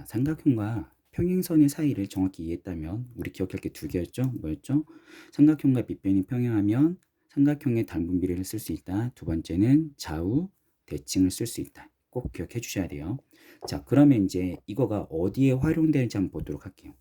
자, 삼각형과 평행선의 사이를 정확히 이해했다면 우리 기억할 게 두 개였죠? 뭐였죠? 삼각형과 밑변이 평행하면 삼각형의 단분 비례를 쓸 수 있다. 두 번째는 좌우 대칭을 쓸 수 있다. 꼭 기억해 주셔야 돼요. 자, 그러면 이제 이거가 어디에 활용되는지 한번 보도록 할게요.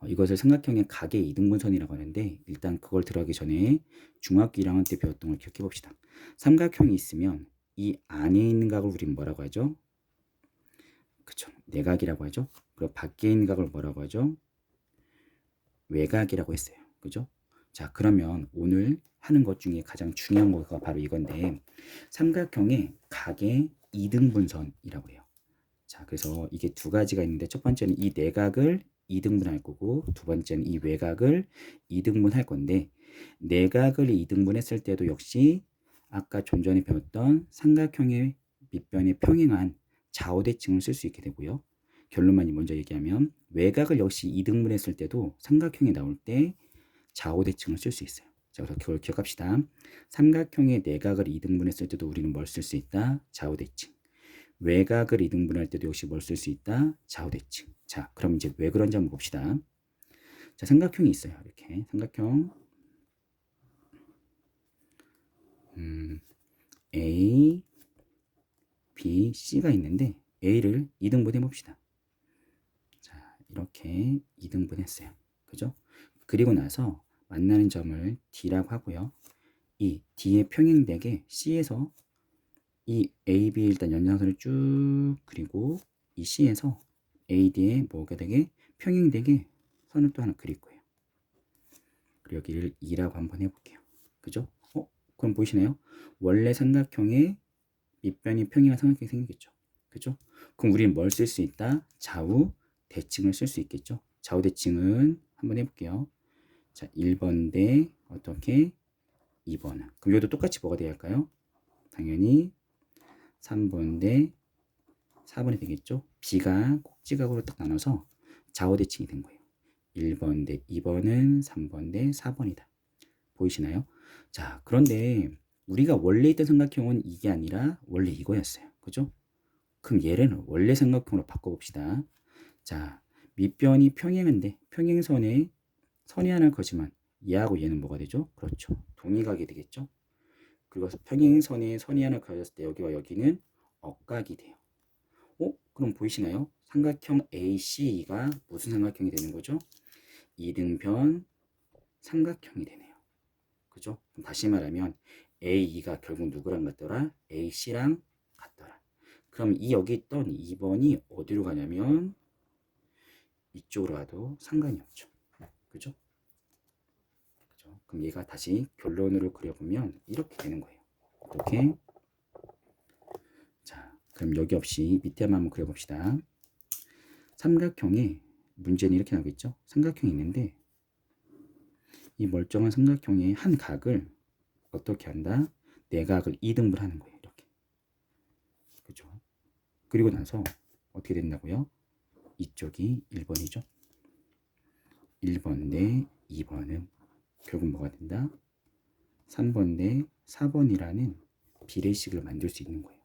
어, 이것을 삼각형의 각의 이등분선이라고 하는데 일단 그걸 들어가기 전에 중학교 1학년 때 배웠던 걸 기억해 봅시다. 삼각형이 있으면 이 안에 있는 각을 우리는 뭐라고 하죠? 그쵸. 내각이라고 하죠. 그리고 밖에 있는 각을 뭐라고 하죠? 외각이라고 했어요. 그죠? 자, 그러면 오늘 하는 것 중에 가장 중요한 거가 바로 이건데 삼각형의 각의 이등분선이라고 해요. 자, 그래서 이게 두 가지가 있는데 첫 번째는 이 내각을 이등분할 거고 두 번째는 이 외각을 이등분할 건데 내각을 이등분했을 때도 역시 아까 좀 전에 배웠던 삼각형의 밑변에 평행한 좌우대칭을 쓸 수 있게 되고요. 결론만 먼저 얘기하면 외각을 역시 이등분했을 때도 삼각형이 나올 때 좌우대칭을 쓸 수 있어요. 자, 그래서 그걸 기억합시다. 삼각형의 내각을 이등분했을 때도 우리는 뭘 쓸 수 있다? 좌우대칭. 외각을 이등분할 때도 역시 뭘 쓸 수 있다? 좌우대칭. 자, 그럼 이제 왜 그런지 한번 봅시다. 자, 삼각형이 있어요. 이렇게 삼각형 음, A, B, C가 있는데 A를 2등분 해 봅시다. 자, 이렇게 2등분 했어요. 그죠? 그리고 나서 만나는 점을 D라고 하고요. 이 D의 평행되게 C에서 이 AB 일단 연장선을 쭉 그리고 이 C에서 AD에 뭐가 되게 평행되게 선을 또 하나 그릴 거예요. 그리고 여기를 2라고 한번 해볼게요. 그죠? 어? 그럼 보이시나요? 원래 삼각형의 밑변이 평행한 삼각형이 생기겠죠. 그죠? 그럼 우리는 뭘 쓸 수 있다? 좌우 대칭을 쓸 수 있겠죠. 좌우 대칭은 한번 해볼게요. 자, 1번 대 어떻게 2번. 그럼 여기도 똑같이 뭐가 돼야 할까요? 당연히 3번 대 4번이 되겠죠. B가 꼭지각으로 딱 나눠서 좌우 대칭이 된 거예요. 1번 대 2번은 3번 대 4번이다. 보이시나요? 자, 그런데 우리가 원래 있던 삼각형은 이게 아니라 원래 이거였어요. 그죠? 그럼 얘를 원래 삼각형으로 바꿔봅시다. 자, 밑변이 평행한데 평행선에 선이 하나 거지만 얘하고 얘는 뭐가 되죠? 그렇죠. 동의각이 되겠죠? 그리고 평행선에 선이 하나 그어졌을 때 여기와 여기는 억각이 돼요. 어? 그럼 보이시나요? 삼각형 AC가 무슨 삼각형이 되는 거죠? 이등변 삼각형이 되네요. 그죠? 다시 말하면 AE가 결국 누구랑 같더라? AC랑 같더라. 그럼 이 여기 있던 2번이 어디로 가냐면 이쪽으로 가도 상관이 없죠. 그죠? 그죠? 그럼 얘가 다시 결론으로 그려보면 이렇게 되는 거예요. 이렇게 자, 그럼 여기 없이 밑에만 한번 그려봅시다. 삼각형에 문제는 이렇게 나오겠죠? 삼각형이 있는데 이 멀쩡한 삼각형의 한 각을 어떻게 한다? 내각을 2등분 하는 거예요. 이렇게. 그죠? 그리고 나서 어떻게 된다고요? 이쪽이 1번이죠. 1번 대 2번은 결국 뭐가 된다? 3번 대 4번이라는 비례식을 만들 수 있는 거예요.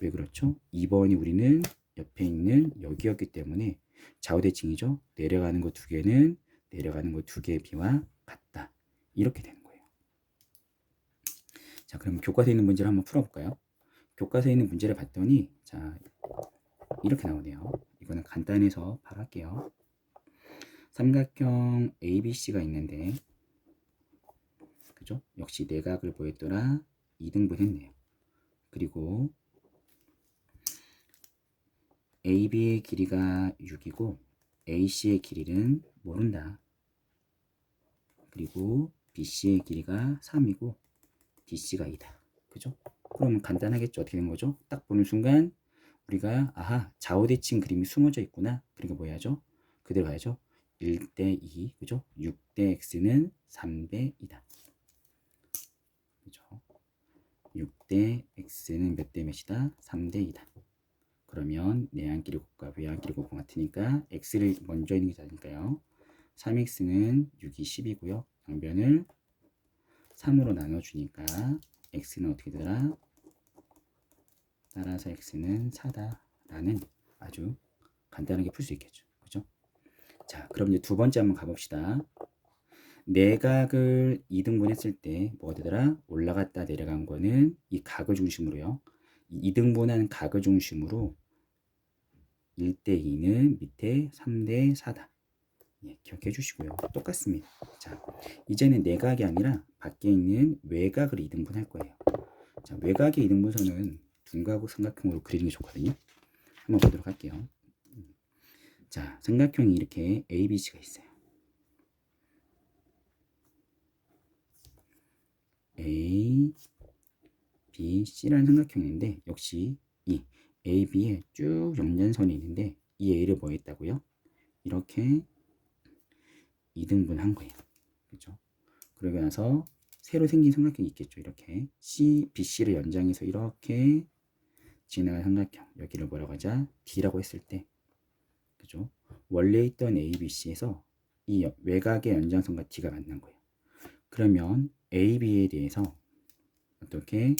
왜 그렇죠? 2번이 우리는 옆에 있는 여기였기 때문에 좌우대칭이죠. 내려가는 거 두 개는 내려가는 거 두 개의 비와 같다. 이렇게 되는. 자, 그럼 교과서에 있는 문제를 한번 풀어볼까요? 교과서에 있는 문제를 봤더니 자 이렇게 나오네요. 이거는 간단해서 바로 할게요. 삼각형 ABC가 있는데 그죠? 역시 내각을 보였더라 2등분 했네요. 그리고 AB의 길이가 6이고 AC의 길이는 모른다. 그리고 BC의 길이가 3이고 DC가 2다. 그죠? 그러면 간단하겠죠. 어떻게 된 거죠? 딱 보는 순간 우리가 아하 좌우대칭 그림이 숨어져 있구나. 그러니까 뭐 해야죠? 그대로 가야죠. 1대 2 그죠? 6대 x는 3대 2다. 그죠? 6대 x는 몇 대 몇이다? 3대 2다. 그러면 내안끼리 곱과 외안끼리 곱과 같으니까 x를 먼저 있는 게 다니까요. 3x는 6이 10이고요. 양변을 3으로 나눠주니까 x는 어떻게 되더라? 따라서 x는 4다 라는 아주 간단하게 풀 수 있겠죠. 그죠? 자, 그럼 이제 두 번째 한번 가봅시다. 내각을 2등분 했을 때 뭐가 되더라? 올라갔다 내려간 거는 이 각을 중심으로요. 이 2등분한 각을 중심으로 1대 2는 밑에 3대 4다. 예, 기억해 주시고요. 똑같습니다. 자, 이제는 내각이 아니라 밖에 있는 외곽을 2등분 할 거예요. 자, 외곽의 2등분선은 둔각으로 삼각형으로 그리는 게 좋거든요. 한번 보도록 할게요. 자, 삼각형이 이렇게 ABC가 있어요. A, B, C라는 삼각형인데 역시 이 A, B에 쭉 연장선이 있는데 이 A를 뭐 했다고요? 이렇게 2등분 한 거예요. 그죠? 그러고 나서 새로 생긴 삼각형이 있겠죠. 이렇게 C, BC를 연장해서 이렇게 지나간 삼각형 여기를 뭐라고 하자? D라고 했을 때 그죠? 원래 있던 ABC에서 이 외곽의 연장선과 D가 만난 거예요. 그러면 AB에 대해서 어떻게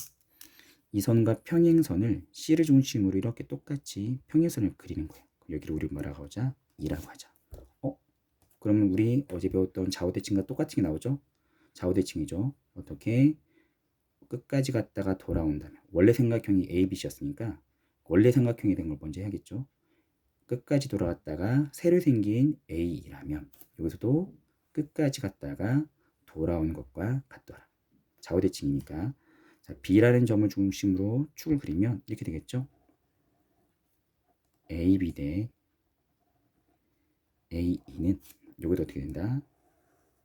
이 선과 평행선을 C를 중심으로 이렇게 똑같이 평행선을 그리는 거예요. 여기를 우리 뭐라고 하자? 2라고 하자. 어? 그러면 우리 어제 배웠던 좌우대칭과 똑같은 게 나오죠? 좌우대칭이죠. 어떻게 끝까지 갔다가 돌아온다면 원래 삼각형이 ABC였으니까 원래 삼각형이 된 걸 먼저 해야겠죠. 끝까지 돌아왔다가 새로 생긴 A라면 여기서도 끝까지 갔다가 돌아오는 것과 같더라. 좌우대칭이니까 자, B라는 점을 중심으로 축을 그리면 이렇게 되겠죠. AB 대 AE는 여기도 어떻게 된다?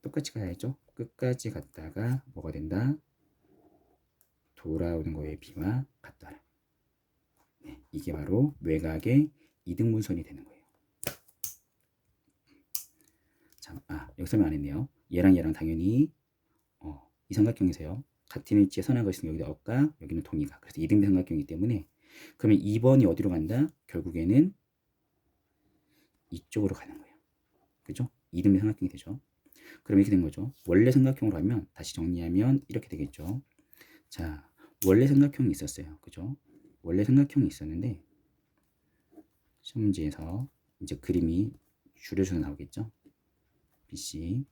똑같이 가야죠. 끝까지 갔다가 뭐가 된다? 돌아오는 거의 B와 같더라. 네, 이게 바로 외곽의 이등분선이 되는 거예요. 참, 아, 여기 설명 안 했네요. 얘랑 얘랑 당연히 어, 이 삼각형에서요. 같은 위치에 선하고 있으면 여기다 억각, 여기는 동의각. 그래서 이등변 삼각형이기 때문에 그러면 2번이 어디로 간다? 결국에는 이쪽으로 가는 거예요. 그죠? 이등변 삼각형이 되죠. 그럼 이렇게 된 거죠. 원래 삼각형으로 하면 다시 정리하면 이렇게 되겠죠. 자, 원래 삼각형이 있었어요. 그죠? 원래 삼각형이 있었는데 시험 문제에서 이제 그림이 줄여서 나오겠죠. BC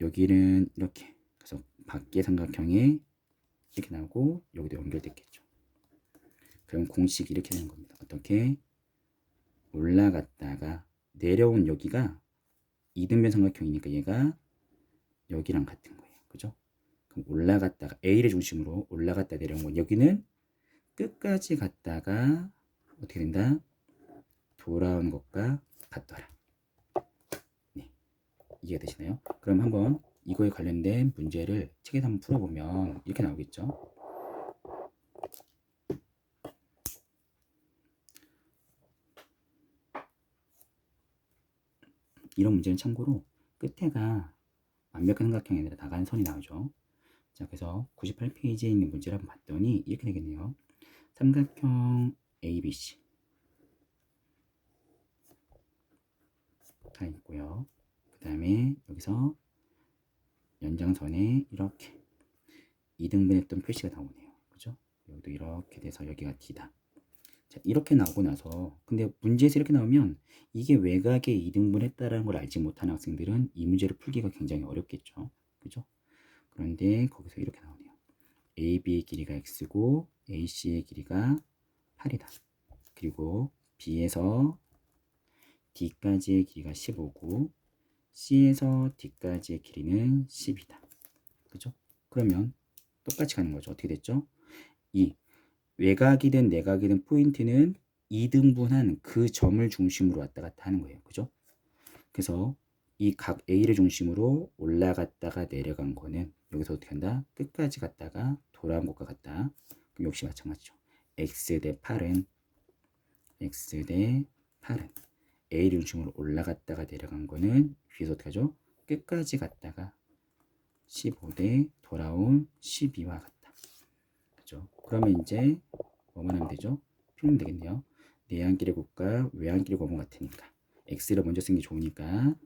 여기는 이렇게 그래서 밖의 삼각형에 이렇게 나오고 여기도 연결됐겠죠. 그럼 공식이 이렇게 되는 겁니다. 어떻게 올라갔다가 내려온 여기가 이등변 삼각형이니까 얘가 여기랑 같은 거예요. 그죠? 그럼 올라갔다가 A를 중심으로 올라갔다 내려온 건 여기는 끝까지 갔다가 어떻게 된다? 돌아온 것과 같더라. 네. 이해가 되시나요? 그럼 한번 이거에 관련된 문제를 책에서 한번 풀어보면 이렇게 나오겠죠. 이런 문제는 참고로 끝에가 완벽한 삼각형이 아니라 나가는 선이 나오죠. 자, 그래서 98페이지에 있는 문제를 한번 봤더니 이렇게 되겠네요. 삼각형 ABC 가 있고요. 그 다음에 여기서 연장선에 이렇게 2등분했던 표시가 나오네요. 그죠? 여기도 이렇게 돼서 여기가 D다. 자, 이렇게 나오고 나서 근데 문제에서 이렇게 나오면 이게 외곽에 2등분 했다라는 걸 알지 못하는 학생들은 이 문제를 풀기가 굉장히 어렵겠죠. 그죠? 그런데 거기서 이렇게 나오네요. AB의 길이가 X고 AC의 길이가 8이다. 그리고 B에서 D까지의 길이가 15고 C에서 D까지의 길이는 10이다. 그죠? 그러면 똑같이 가는 거죠. 어떻게 됐죠? 이 외곽이든 내각이든 포인트는 2등분한 그 점을 중심으로 왔다 갔다 하는 거예요. 그죠? 그래서 이 각 A를 중심으로 올라갔다가 내려간 거는 여기서 어떻게 한다? 끝까지 갔다가 돌아온 것과 같다. 그럼 역시 마찬가지죠. X 대 8은 X 대 8은 A를 중심으로 올라갔다가 내려간 거는 위에서 어떻게 하죠? 끝까지 갔다가 15대 돌아온 12와 같다. 그죠? 그러면 이제 뭐만 하면 되죠? 풀면 되겠네요. 내한길의 곱과 외한길의 곱은 같으니까 x를 먼저 쓴게 좋으니까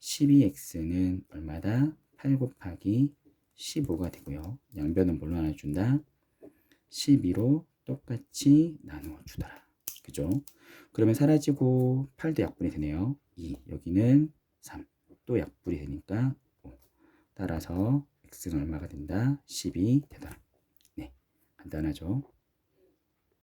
12x는 얼마다? 8 곱하기 15가 되고요. 양변은 뭘로 나눠준다? 12로 똑같이 나누어 주더라. 그죠? 그러면 사라지고 8도 약분이 되네요. 2. 여기는 3. 또 약분이 되니까 5. 따라서 x는 얼마가 된다? 10이 되더라. 네. 간단하죠?